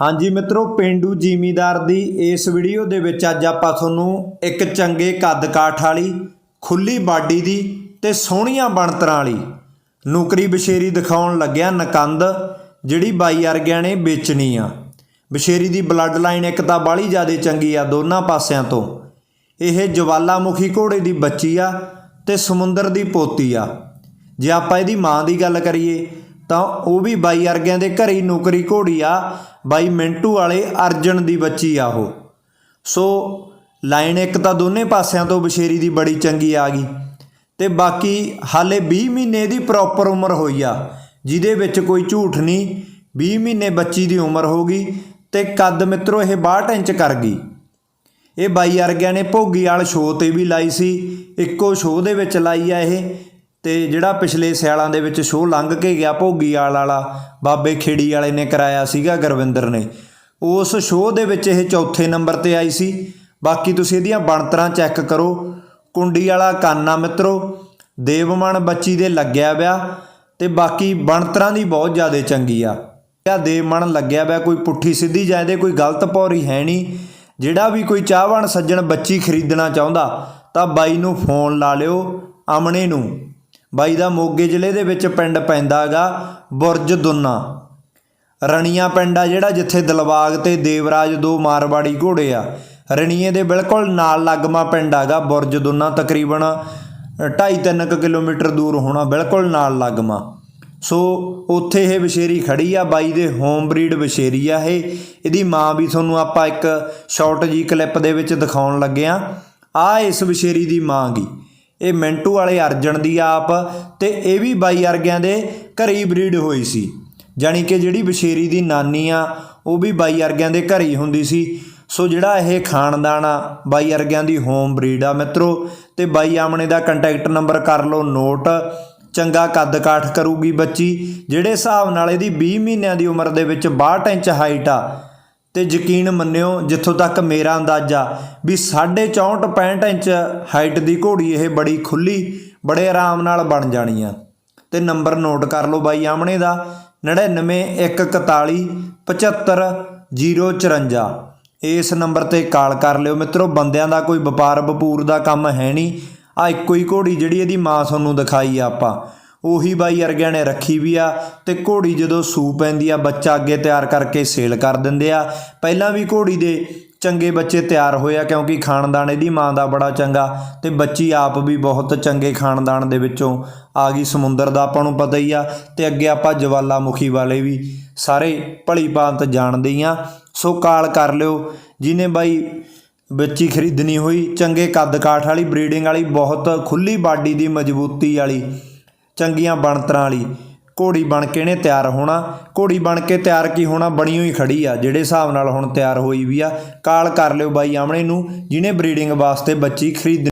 ਹਾਂਜੀ ਮਿੱਤਰੋ, ਪਿੰਡੂ ਜ਼ਿਮੀਦਾਰ ਦੀ ਇਸ ਵੀਡੀਓ ਦੇ ਵਿੱਚ ਅੱਜ ਆਪਾਂ ਤੁਹਾਨੂੰ ਇੱਕ ਚੰਗੇ ਕੱਦ ਕਾਠ ਵਾਲੀ ਖੁੱਲੀ ਬਾਡੀ ਦੀ ਤੇ ਸੋਹਣੀਆਂ ਬਣਤਰਾਂ ਵਾਲੀ ਨੁਕਰੀ ਬਸ਼ੇਰੀ ਦਿਖਾਉਣ ਲੱਗਿਆ ਨਕੰਦ, ਜਿਹੜੀ ਬਾਈ ਵਰਗਿਆਂ ਨੇ ਵੇਚਣੀ ਆ। ਬਸ਼ੇਰੀ ਦੀ ਬਲੱਡ ਲਾਈਨ ਇੱਕ ਤਾਂ ਬਾਹਲੀ ਜ਼ਿਆਦਾ ਚੰਗੀ ਆ ਦੋਨਾਂ ਪਾਸਿਆਂ ਤੋਂ। ਇਹ ਜਵਾਲਾਮੁਖੀ ਘੋੜੇ ਦੀ ਬੱਚੀ ਆ ਤੇ ਸਮੁੰਦਰ ਦੀ ਪੋਤੀ ਆ। ਜੇ ਆਪਾਂ ਇਹਦੀ ਮਾਂ ਦੀ ਗੱਲ ਕਰੀਏ ਤਾਂ ਉਹ ਵੀ ਬਾਈ ਅਰਗਿਆਂ ਦੇ ਘਰੇ ਹੀ ਨੌਕਰੀ ਘੋੜੀ ਆ, ਬਾਈ ਮਿੰਟੂ ਵਾਲੇ ਅਰਜਨ ਦੀ ਬੱਚੀ ਆ ਉਹ। ਸੋ ਲਾਈਨ ਇੱਕ ਤਾਂ ਦੋਨੇ ਪਾਸਿਆਂ ਤੋਂ ਬਸ਼ੇਰੀ ਦੀ ਬੜੀ ਚੰਗੀ ਆ ਗਈ ਤੇ ਬਾਕੀ ਹਾਲੇ 20 ਮਹੀਨੇ ਦੀ ਪ੍ਰੋਪਰ ਉਮਰ ਹੋਈ ਆ, ਜਿਹਦੇ ਵਿੱਚ ਕੋਈ ਝੂਠ ਨਹੀਂ 20 ਮਹੀਨੇ ਬੱਚੀ ਦੀ ਉਮਰ ਹੋ ਗਈ ਤੇ ਕੱਦ ਮਿੱਤਰੋ ਇਹ 62 ਇੰਚ ਕਰ ਗਈ। ਇਹ ਬਾਈ ਅਰਗਿਆਂ ਨੇ ਭੋਗੀ ਵਾਲ ਸ਼ੋਅ ਤੇ ਵੀ ਲਾਈ ਸੀ, ਇੱਕੋ ਸ਼ੋਅ ਦੇ ਵਿੱਚ ਲਾਈ ਆ ਇਹ ਤੇ ਜਿਹੜਾ ਪਿਛਲੇ ਸਿਆਲਾਂ ਦੇ ਵਿੱਚ ਸ਼ੋਅ ਲੰਘ ਕੇ ਗਿਆ, ਭੋਗੀ ਵਾਲ ਵਾਲਾ, ਬਾਬੇ ਖੇੜੀ ਵਾਲੇ ਨੇ ਕਰਾਇਆ ਸੀਗਾ, ਗੁਰਵਿੰਦਰ ਨੇ। ਉਸ ਸ਼ੋਅ ਦੇ ਵਿੱਚ ਇਹ ਚੌਥੇ ਨੰਬਰ ਤੇ ਆਈ ਸੀ। ਬਾਕੀ ਤੁਸੀਂ ਇਹਦੀਆਂ ਬਣਤਰਾਂ ਚੈੱਕ ਕਰੋ। ਕੁੰਡੀ ਵਾਲਾ ਕਾਨਾ ਆ ਮਿੱਤਰੋ ਦੇਵਮਨ ਬੱਚੀ ਦੇ ਲੱਗਿਆ ਵਿਆ ਤੇ ਬਾਕੀ ਬਣਤਰਾਂ ਦੀ ਬਹੁਤ ਜ਼ਿਆਦਾ ਚੰਗੀ ਆ। ਆ ਦੇਵਮਨ ਲੱਗਿਆ ਵਿਆ ਕੋਈ ਪੁੱਠੀ ਸਿੱਧੀ ਜਾਂਦੇ ਕੋਈ ਗਲਤ ਪੌਰੀ ਹੈ ਨਹੀਂ। ਜਿਹੜਾ ਵੀ ਕੋਈ ਚਾਹਵਾਨ ਸੱਜਣ ਬੱਚੀ ਖਰੀਦਣਾ ਚਾਹੁੰਦਾ, ਤਾਂ ਬਾਈ ਨੂੰ ਫੋਨ ਲਾ ਲਿਓ, ਆਮਣੇ ਨੂੰ। ਬਾਈ ਦਾ ਮੋਗੇ ਜ਼ਿਲ੍ਹੇ ਦੇ ਵਿੱਚ ਪਿੰਡ ਪੈਂਦਾਗਾ, ਬੁਰਜ ਦੁੰਨਾ। ਰਣੀਆਂ ਪਿੰਡ ਆ ਜਿਹੜਾ ਜਿੱਥੇ ਦਿਲਬਾਗ ਤੇ ਦੇਵਰਾਜ ਦੋ ਮਾਰਵਾੜੀ ਘੋੜੇ ਆ। ਰਣੀਏ ਦੇ ਬਿਲਕੁਲ ਨਾਲ ਲੱਗਮਾ ਪਿੰਡ ਆਗਾ, ਬੁਰਜ ਦੁੰਨਾ, ਤਕਰੀਬਨ 2.5-3 ਕਿਲੋਮੀਟਰ ਦੂਰ ਹੋਣਾ, ਬਿਲਕੁਲ ਨਾਲ ਲੱਗਮਾ। ਸੋ ਉੱਥੇ ਇਹ ਵਿਸ਼ੇਰੀ ਖੜੀ ਆ, ਬਾਈ ਦੇ ਹੋਮ ਬਰੀਡ ਵਿਸ਼ੇਰੀ ਆ ਇਹ। ਇਹਦੀ ਮਾਂ ਵੀ ਤੁਹਾਨੂੰ ਆਪਾਂ ਇੱਕ ਸ਼ਾਰਟ ਜੀ ਕਲਿੱਪ ਦੇ ਵਿੱਚ ਦਿਖਾਉਣ ਲੱਗੇ ਆ। ਆ ਇਸ ਵਿਸ਼ੇਰੀ ਦੀ ਮਾਂ ਗੀ। ਇਹ ਮਿੰਟੂ ਵਾਲੇ ਅਰਜਨ ਦੀ ਆਪ ਤੇ ਇਹ ਵੀ ਬਾਈ ਅਰਗਿਆਂ ਦੇ ਘਰੇ ਹੀ ਬਰੀਡ ਹੋਈ ਸੀ। ਜਾਣੀ ਕਿ ਜਿਹੜੀ ਬਸ਼ੇਰੀ ਦੀ ਨਾਨੀ ਆ, ਉਹ ਵੀ ਬਾਈ ਅਰਗਿਆਂ ਦੇ ਘਰੇ ਹੀ ਹੁੰਦੀ ਸੀ। ਸੋ ਜਿਹੜਾ ਇਹ ਖਾਨਦਾਨ ਆ, ਬਾਈ ਅਰਗਿਆਂ ਦੀ ਹੋਮ ਬਰੀਡ ਆ ਮਿੱਤਰੋ, ਤੇ ਬਾਈ ਆਮਣੇ ਦਾ ਕੰਟੈਕਟ ਨੰਬਰ ਕਰ ਲਓ ਨੋਟ ਚੰਗਾ ਕੱਦ ਕਾਠ ਕਰੂਗੀ ਬੱਚੀ, ਜਿਹੜੇ ਹਿਸਾਬ ਨਾਲ ਇਹਦੀ 20 ਮਹੀਨਿਆਂ ਦੀ ਉਮਰ ਦੇ ਵਿੱਚ 62 ਇੰਚ ਹਾਈਟ ਆ ਤੇ ਯਕੀਨ ਮੰਨਿਓ, ਜਿੱਥੋਂ ਤੱਕ ਮੇਰਾ ਅੰਦਾਜ਼ਾ ਵੀ 64 65 ਇੰਚ ਹਾਈਟ ਦੀ ਘੋੜੀ ਇਹ ਬੜੀ ਖੁੱਲੀ, ਬੜੇ ਆਰਾਮ ਨਾਲ ਬਣ ਜਾਣੀ ਆ। ਤੇ ਨੰਬਰ ਨੋਟ ਕਰ ਲਓ ਬਾਈ ਆਮਣੇ ਦਾ 9914 75 054 ਇਸ ਨੰਬਰ ਤੇ ਕਾਲ ਕਰ ਲਿਓ ਮਿੱਤਰੋ, ਬੰਦਿਆਂ ਦਾ ਕੋਈ ਵਪਾਰ ਵਪੂਰ ਦਾ ਕੰਮ ਹੈ ਨਹੀਂ। ਆ ਇੱਕੋ ਹੀ ਘੋੜੀ ਜਿਹੜੀ ਇਹਦੀ ਮਾਂ ਤੁਹਾਨੂੰ ਦਿਖਾਈ ਆ ਆਪਾਂ। ਉਹੀ ਬਾਈ ਅਰਗਿਆਂ ਨੇ ਰੱਖੀ ਵੀ ਆ ਤੇ ਘੋੜੀ ਜਦੋਂ ਸੂ ਪੈਂਦੀ ਆ, ਬੱਚਾ ਅੱਗੇ ਤਿਆਰ ਕਰਕੇ ਸੇਲ ਕਰ ਦਿੰਦੇ ਆ। ਪਹਿਲਾਂ ਵੀ ਘੋੜੀ ਦੇ ਚੰਗੇ ਬੱਚੇ ਤਿਆਰ ਹੋਏ ਆ ਕਿਉਂਕਿ ਖਾਨਦਾਨ ਇਹਦੀ ਮਾਂ ਦਾ ਬੜਾ ਚੰਗਾ ਤੇ ਬੱਚੀ ਆਪ ਵੀ ਬਹੁਤ ਚੰਗੇ ਖਾਨਦਾਨ ਦੇ ਵਿੱਚੋਂ ਆ ਗਈ। ਸਮੁੰਦਰ ਦਾ ਆਪਾਂ ਨੂੰ ਪਤਾ ਹੀ ਆ ਤੇ ਅੱਗੇ ਆਪਾਂ ਜਵਾਲਾਮੁਖੀ ਵਾਲੇ ਵੀ ਸਾਰੇ ਭਲੀ ਭਾਂਤ ਜਾਣਦੇ ਹੀ ਆ। ਸੋ ਕਾਲ ਕਰ ਲਿਓ। ਜਿਹਨੇ ਬਾਈ ਬੱਚੀ ਖਰੀਦਣੀ ਹੋਈ, ਚੰਗੇ ਕੱਦ ਕਾਠ ਵਾਲੀ, ਬਰੀਡਿੰਗ ਵਾਲੀ, ਬਹੁਤ ਖੁੱਲੀ ਬਾਡੀ ਦੀ ਮਜ਼ਬੂਤੀ ਵਾਲੀ ਚੰਗੀਆਂ ਬਣਤਰਾਂ ਵਾਲੀ। ਘੋੜੀ ਬਣ ਕੇ ਨੇ ਤਿਆਰ ਹੋਣਾ। ਘੋੜੀ ਬਣ ਕੇ ਤਿਆਰ ਕੀ ਹੋਣਾ? ਬਣੀ ਹੋਈ ਖੜੀ ਆ। ਜਿਹੜੇ ਹਿਸਾਬ ਨਾਲ ਹੁਣ ਤਿਆਰ ਹੋਈ ਵੀ ਆ, ਕਾਲ ਕਰ ਲਿਓ ਬਾਈ ਆਮਣੇ ਨੂੰ, ਜਿਹਨੇ ਬਰੀਡਿੰਗ ਵਾਸਤੇ ਬੱਚੀ ਖਰੀਦ